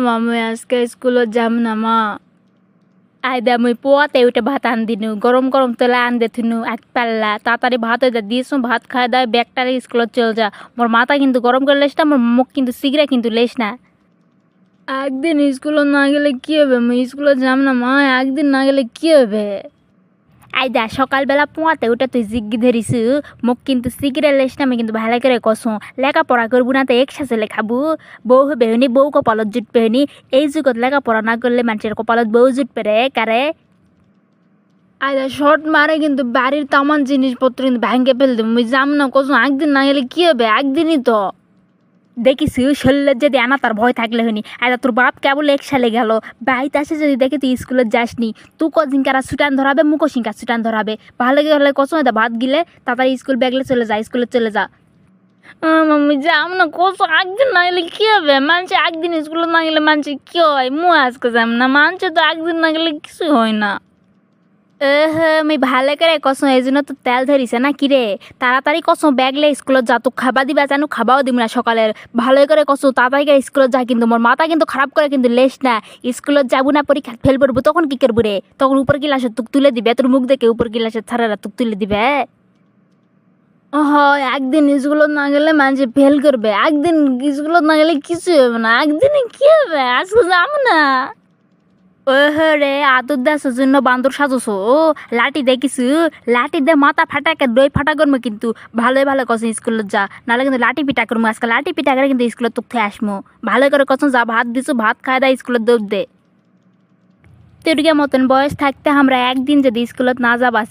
ও মা মুই আজকে স্কুলত যাম না, মা। আইদা, মুই পোয়াতে উঠে ভাত আন দিনু গরম গরম তেলে আন দে থুনু এক পাল্লা। তাড়াতাড়ি ভাত হয়ে যা ভাত খাই দায় ব্যাগটারে স্কুলত চল যা। মোর মাথা কিন্তু গরম করে লেস না, মোর মুখ কিন্তু সিগড়ে কিন্তু লেস না। একদিন স্কুলত না গেলে কি হবে? মুই স্কুলত যাম না, মা, একদিন না গেলে কি হবে? আইদা সকালবেলা পোয়াতে উঠে তুই জিগ্গি ধরিস। মোক কিন্তু সিগড়ে লেস না, আমি কিন্তু ভালো করে কসো। লেখাপড়া করব না তো, একসাথে লেখাবো। বউ হবে হনি বউ কপালত জুটবে হনি এই যুগত লেখাপড়া না করলে মানুষের কপালত বউ জুটবে রে কারে? আইদা শর্ট মারে কিন্তু বাড়ির তামান জিনিসপত্র কিন্তু ভেঙে ফেল দেবো মুই যাম না, কসো। একদিন না গেলে কি হবে? একদিনই তো। দেখিস শরীরের যদি আনা, তার ভয় থাকলে হয়নি। আইদা তোর বাপ কেবল এক সালে গেল। বাড়িতে আসে যদি দেখে তুই স্কুলে যাসনি, তু কদিন কারা সুটান ধরাবে মুখো সিংকা সুটান ধরাবে? ভালো গেলে কসম দা ভাত গিলে তাড়াতাড়ি স্কুল ব্যাগলে চলে যা স্কুলে চলে যা। মাম্মি যাম না কসো একদিন না গেলে কি হবে? মানুষ একদিন স্কুলে না গেলে মানুষ কি হয়? মু আজকে যাম না মানুষ তো একদিন না গেলে কিছু হয় না। আমি ভালো করে কসম এই তো তেল ধরিছে না কিরে তাড়াতাড়ি কসম ব্যাগলে স্কুলত যা তো খাবা দিবা, জানো খাবাও দিব না সকালের ভালো করে কসম তাড়াতাড়ি করে স্কুলত যা কিন্তু মোর মাথা কিন্তু খারাপ করে কিন্তু লেস না। স্কুলত যাব না পরীক্ষা ফেল করব তখন কি করব রে তখন উপর গিলাসে তুক তুলে দিবে তোর মুখ দেখে উপর গিলাসের থারারা তুক তুলে দিবে। হ একদিন স্কুলত না গেলে মানুষ ফেল করবে, একদিন স্কুলত না গেলে কিছু হবে না, একদিনে কি হবে? আজকে যাব না। ওহ রে, আদর দেশের জন্য বান্দর সাজস ও, লাঠি দেখিছু লাঠি দে মাথা ফাটাকে দই ফাটা করব কিন্তু। ভালোই ভালো কছ স্কুলত যা। নাহলে কিন্তু লাঠি পিটা করব আজকে লাঠি পিটা করে কিন্তু স্কুলে তুক থেকে আসমো। ভালো করে কছ যা, ভাত দিছো ভাত খায় দা স্কুলের দৌড় দে। তেরুকে মতন বয়স থাকতে আমরা একদিন যদি স্কুলত না যাবা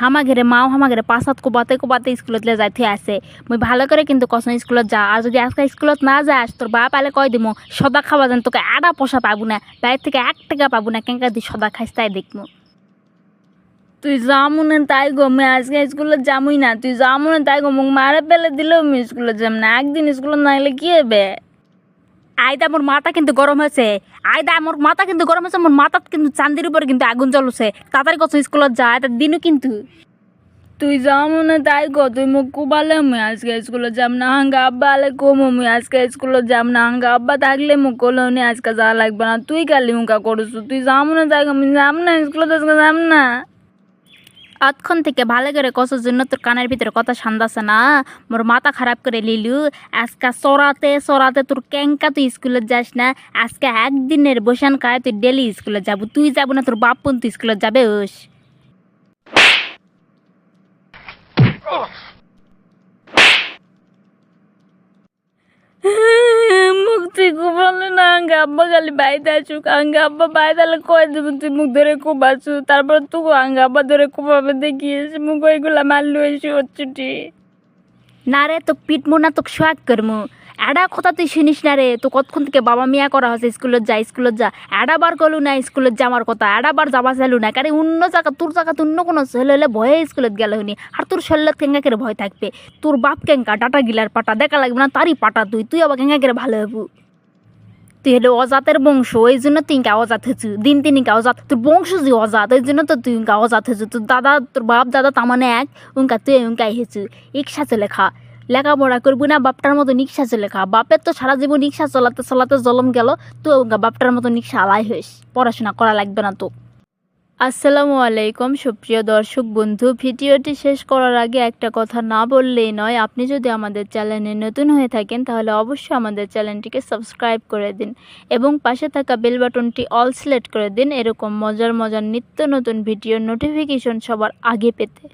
হামা ঘেরে মাও হামা ঘেরে পাঁচাত কোবাতে কোবাতে স্কুলত লে যাইতে আছে। মুই ভালো করে কিন্তু কসম স্কুলত যা আর যদি আজকে স্কুলত না যাস, তোর বাপ আলে কয় দিমু, সদা খাওয়া যেন তোকে আড়া পয়সা পাবো না বাইরে থেকে এক টাকা পাবো না, কেঙ্কা তুই সদা খাইস তাই দেখব তুই যামু তাই গো আমি আজকে স্কুলে যামুই না, তুই যামু তাই গো মুখ মারে পেলে দিলেও আমি স্কুলে যাম না, একদিন স্কুলে না গেলে কি হবে? আয়দা মোর মাথা কিন্তু গরম হয়েছে। আয়দা মোর মাথা কিন্তু গরম হয়েছে, মোর মাথাত কিন্তু চান্দির উপরে কিন্তু আগুন জ্বলছে। তাড়াতাড়ি কত স্কুলত যা, এটা দিনও কিন্তু। তুই যাও মনে তাই কো তুই মুখ কুবালে আমি আজকে স্কুলে যাম না, হাঙ্গা আব্বা আলে কম আমি আজকে স্কুলে যাম না, হাঙ্গা আব্বা থাকলে মুখ করলে উনি আজকে যাওয়া লাগবে না, তুই কালি মুখা করছু, তুই যাও মনে তাই আমি যাম না, স্কুলে আজকে যাম না। অতক্ষণ থেকে ভালো করে কষার জন্য তোর কানের ভিতরে কথা সান্দাছে না। মোর মাথা খারাপ করে লিলু, আজকে সরাতে সরাতে তোর ক্যাঙ্কা তুই স্কুলে যাস না, আজকে একদিনের বসান খায় তুই ডেলি স্কুলে যাব, তুই যাব না তোর বাপ তুই স্কুলে যাবে ওস মুক্তি কুবালে আব্বা খালি বাইতে আসুক, আঙ্গা আব্বা বাইতে আলে কয় দেবো? তুই মুখ ধরে কুবাছু তারপর তুই আঙ্গা আব্বা ধরে কুবাবে দেখিয়েছ, মুখ ওইগুলা মারলু এসে হচ্ছুটি না রে তো পিটমু না, তোকে সোয়াগ করমু। এডা কথা তুই শুনিস না রে তো কতক্ষণ থেকে বাবা মিয়া করা হচ্ছে স্কুলত যা স্কুলত যা। এডা বার না স্কুলত যাওয়ার কথা, এডা বার যাবা চালু না। কারণ অন্য জায়গা, তোর জায়গা অন্য কোনো ছেলে হলে ভয়ে স্কুলত গেলে হনি আর তোর শরীরত কেঙ্গা করে ভয় থাকবে? তোর বাপ কেঙ্কা ডাটা গিলার পাটা, দেখা লাগবে না, তারই পাটা তুই তুই আবার কেঙ্গা করে ভালো হবু? তুই হলে অজাতের বংশ ওই জন্য তুই কে অজাত হয়েছু। দিন তিন ইনকা অজাত, তোর বংশ যে অজাত ওই জন্য তো তুই ইঙ্কা অজাত হয়েছু। তোর দাদা, তোর বাপ, দাদা তামানে এক, উনকা তুই, উনকাই হয়েছি। ইকসা লেখা, লেখাপড়া করবি না, বাপটার মতো রিক্সা চলে খা বাপের তো সারা জীবন রিক্সা চলাতে চলাতে জলম গেল তো বাপটার মতো রিক্সা আলাই হইস, পড়াশোনা করা লাগবে না তো আসসালামু আলাইকুম, সুপ্রিয় দর্শক বন্ধু। ভিডিওটি শেষ করার আগে একটা কথা না বললেই নয়, আপনি যদি আমাদের চ্যানেলে নতুন হয়ে থাকেন, তাহলে অবশ্যই আমাদের চ্যানেলটিকে সাবস্ক্রাইব করে দিন এবং পাশে থাকা বেল বাটনটি অল সিলেক্ট করে দিন। এরকম মজার মজার নিত্য নতুন ভিডিওর নোটিফিকেশন সবার আগে পেতে।